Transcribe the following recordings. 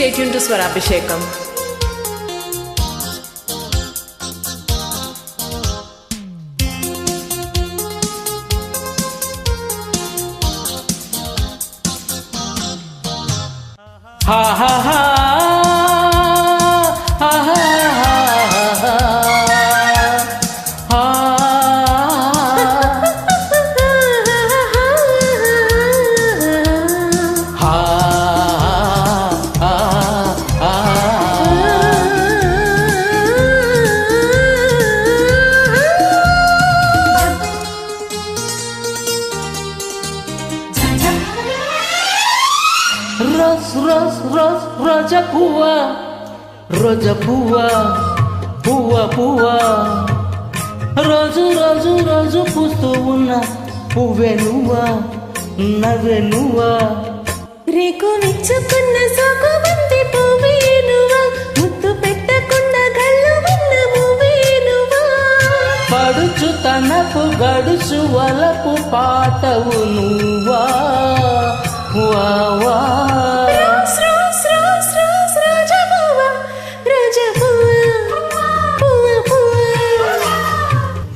Stay tuned to Swarabhishekam. Ha ha ha! Rose rose rose రోజ పువ్వ రోజ పువ్వ పువ్వ పువ్వ. రోజు రోజు రోజు పూస్తూ ఉన్న పువ్వే నువ్వా నవ్వే నువ్వా. రేకు విచ్చుకున్న సోకు బంతి పువ్వేనువా ముద్దు పెట్టకుండా గల్లు వన్న మువ్వేనువా పడుచు తనపు గడుచు వలపు పాటవు నువ్వా.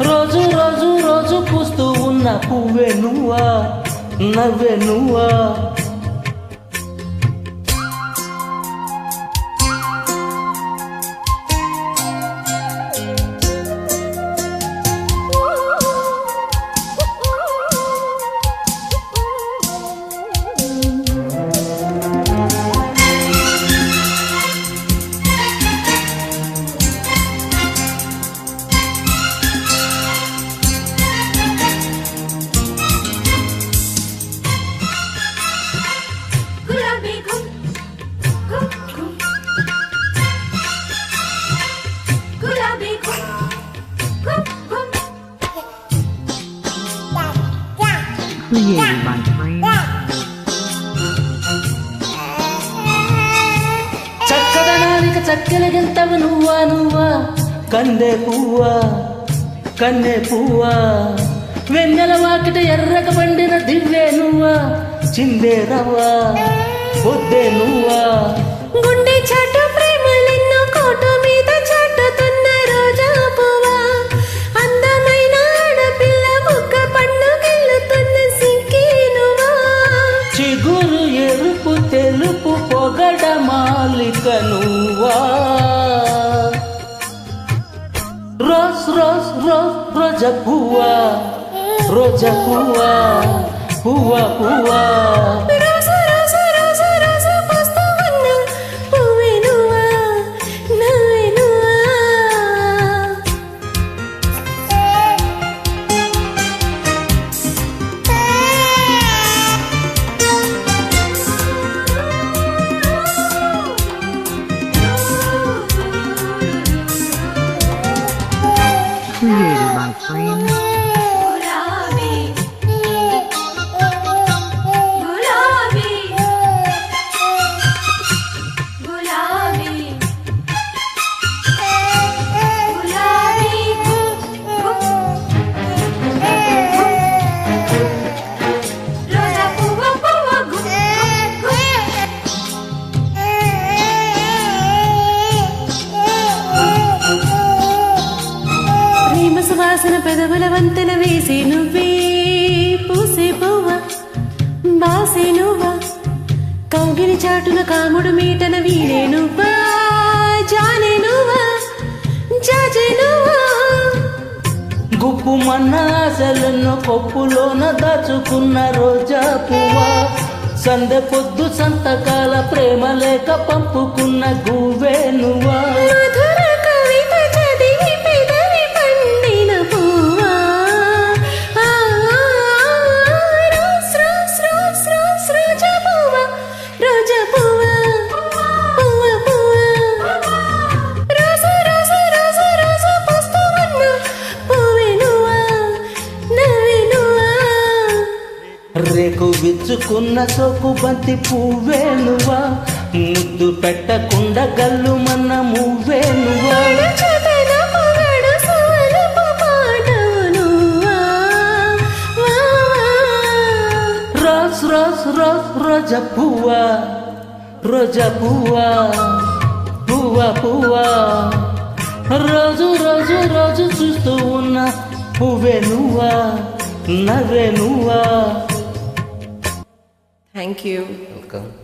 రోజు రోజు రోజు పూస్తూ ఉన్న పువ్వే నువ్వా నవ్వే నువ్వా created by Frame. చక్కదనానికి చక్కెర గెంతవు నువ్వా నువ్వా? కందే పువ్వా కన్నె పువ్వా? వెన్నెల వాకిట ఎర్రక పండిన దివ్వే నువ్వా? చిందే రవ్వా పొద్దే నువ్వా? గుండె చాటు ప్రేమలెన్నో కోట roja rojak buah kuah kuah kuah buah పెదవుల వంతెన వేసి నువ్వే పూసే పువ్వ బాసే నువ్వా కౌగిలి చాటున కాముడు మీటన వీడే నువ్వా జానే నువ్వా జాజే నువ్వా. గుప్పు మన్నాసలను కొప్పులోన దాచుకున్న రోజా పువ్వా సందె పొద్దు సంతకాల ప్రేమ లేక పంపుకున్న గువ్వే. విచ్చుకున్న సోకు బంతి పువ్వే నువ్వా ముద్దు పెట్టకుండా గల్లు మన్న మువ్వే నువ్వా చదన పొగడు సవలపు పాటవు నువ్వా వా, వా. రోజ్ రోజ్ రోజ్ రోజ పువ్వా? రోజా పువ్వా? పువ్వా పువ్వా? రోజు రోజు రోజు చూస్తూ ఉన్నా పువ్వే నువ్వా నవ్వే నువ్వా Thank you. Welcome.